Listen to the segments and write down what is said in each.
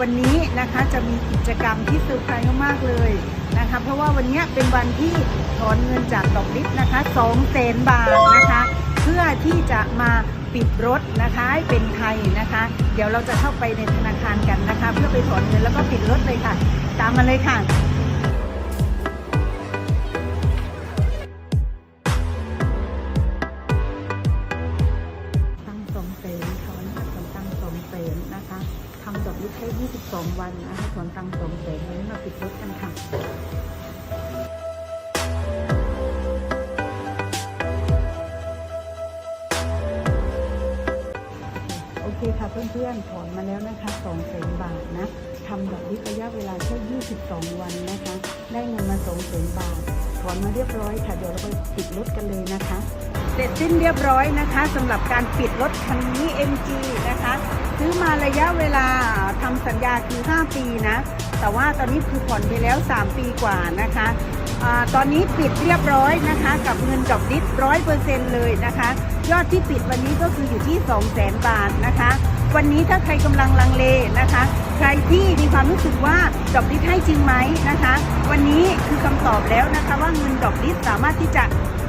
วันนี้นะคะจะมีกิจกรรมที่เซอร์ไพรส์มากๆเลยนะคะเพราะว่าวันนี้เป็นวันที่ถอนเงินจากดอกลิฟนะคะ2แสนบาทนะคะ เพื่อที่จะมาปิดรถนะคะให้เป็นไทยนะคะ เดี๋ยวเราจะเข้าไปในธนาคารกันนะคะ เพื่อไปถอนเงินแล้วก็ปิดรถเลยค่ะ ตามมาเลยค่ะ ทำดอกลิฟต์ได้22 วันนะคะถอนตังสองเซนนี้มาปิดรถกันค่ะโอเคค่ะเพื่อนๆถอนมาแล้วนะคะ2แสนบาทนะทำดอกลิฟต์ระยะเวลาแค่ 22 วันนะคะ ได้เงินมา2แสนบาท ถอนมาเรียบร้อยค่ะ เดี๋ยวเราไปปิดรถกันเลยนะคะ เสร็จสิ้นเรียบร้อยนะคะสำหรับการปิดรถคันนี้ MG นะคะ ซื้อมาระยะเวลาทำสัญญาคือ 5 ปีนะ แต่ว่าตอนนี้คือผ่อนไปแล้ว 3 ปีกว่านะคะอตอนนี้ปิดเรียบร้อยนะคะ กับเงินดอกดิสร้อยเปอร์เซ็นต์เลยนะคะ ยอดที่ปิดวันนี้ก็คืออยู่ที่ 2 0 0 0 0 0บาทนะคะ วันนี้ถ้าใครกำลังลังเลนะคะ ใครที่มีความรู้สึกว่าดอกดิสให้จริงไหมนะคะ วันนี้คือคำตอบแล้วนะคะว่าเงินดอกดิสสามารถที่จะ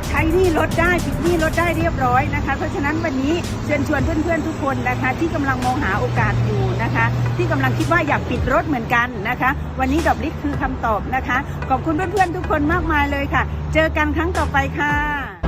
ใช้หนี่ลดได้ปิดหนี้ลดได้เรียบร้อยนะคะ เพราะฉะนั้นวันนี้เชิญชวนเพื่อนๆทุกคนนะคะ ที่กำลังมองหาโอกาสอยู่นะคะ ที่กำลังคิดว่าอยากปิดรถเหมือนกันนะคะ วันนี้ดอกลิฟคือคำตอบนะคะ ขอบคุณเพื่อนๆทุกคนมากมายเลยค่ะ เจอกันครั้งต่อไปค่ะ